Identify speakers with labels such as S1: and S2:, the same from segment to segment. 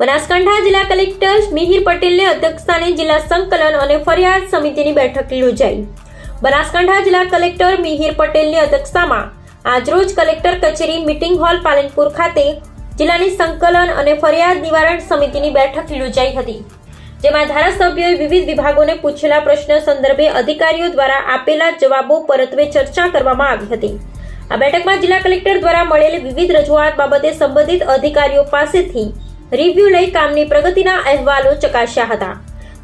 S1: બનાસકાંઠા જિલ્લા કલેક્ટર મિહિર પટેલને અધ્યક્ષસ્થાને જિલ્લા સંકલન અને ફરિયાદ સમિતિની બેઠક યોજાઈ. બનાસકાંઠા જિલ્લા કલેક્ટર મિહિર પટેલની અધ્યક્ષતામાં આજરોજ કલેક્ટર કચેરી મિટિંગ હોલ પાલનપુર ખાતે જિલ્લાની સંકલન અને ફરિયાદ નિવારણ સમિતિની બેઠક યોજાઈ હતી, જેમાં ધારાસભ્યોએ વિવિધ વિભાગોને પૂછેલા પ્રશ્ન સંદર્ભે અધિકારીઓ દ્વારા આપેલા જવાબો પરત્વે ચર્ચા કરવામાં આવી હતી. આ બેઠકમાં જિલ્લા કલેક્ટર દ્વારા મળેલી વિવિધ રજૂઆત બાબતે સંબંધિત અધિકારીઓ પાસેથી રિવ્યુ લઈ કામની પ્રગતિના અહેવાલો ચકાસ્યા હતા.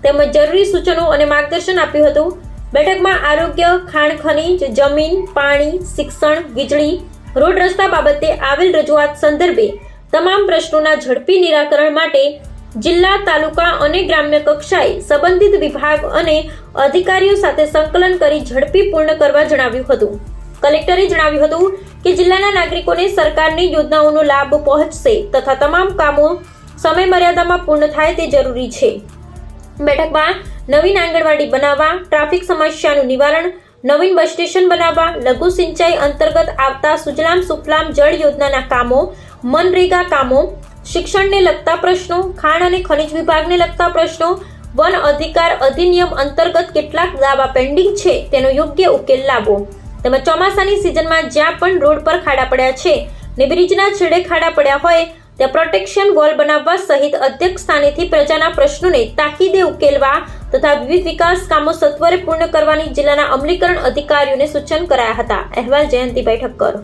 S1: તેમજ જરૂરી સૂચનો અને માર્ગદર્શન આપ્યું હતું. બેઠકમાં આરોગ્ય, ખાણ ખનીજ, જમીન, પાણી, શિક્ષણ, વીજળી, રોડ રસ્તા બાબતે આવેલ રજૂઆત સંદર્ભે તમામ પ્રશ્નોના ઝડપી નિરાકરણ માટે જિલ્લા, તાલુકા અને ગ્રામ્ય કક્ષાએ સંબંધિત વિભાગ અને અધિકારીઓ સાથે સંકલન કરી ઝડપી પૂર્ણ કરવા જણાવ્યું હતું. કલેક્ટરે જણાવ્યું હતું કે જિલ્લાના નાગરિકોને સરકારની યોજનાઓનો લાભ પહોંચશે તથા તમામ કામો સમય મર્યાદામાં પૂર્ણ થાય તે જરૂરી છે. બેઠકમાં નવીન આંગણવાડી બનાવવા, ટ્રાફિક સમસ્યાનું નિવારણ, નવીન બસ સ્ટેશન બનાવવા, લઘુ સિંચાઈ અંતર્ગત આવતા સુજલામ સુફલામ જળ યોજનાના કામો, મનરેગા કામો, શિક્ષણને લગતા પ્રશ્નો, ખાણ અને ખનિજ વિભાગને લગતા પ્રશ્નો, વન અધિકાર અધિનિયમ અંતર્ગત કેટલાક દાવા પેન્ડિંગ છે તેનો યોગ્ય ઉકેલ લાવો. તેમજ ચોમાસાની સિઝનમાં જ્યાં પણ રોડ પર ખાડા પડ્યા છે ને બ્રિજના છેડે ખાડા પડ્યા હોય ત્યાં પ્રોટેક્શન વોલ બનાવવા સહિત અધ્યક્ષ સ્થાનેથી પ્રજાના પ્રશ્નોને તાકીદે ઉકેલવા તથા વિવિધ વિકાસ કામો સત્વરે પૂર્ણ કરવાની જિલ્લાના અમલીકરણ અધિકારીઓને સૂચન કરાયા હતા. અહેવાલ જયંતિભાઈ ઠક્કર.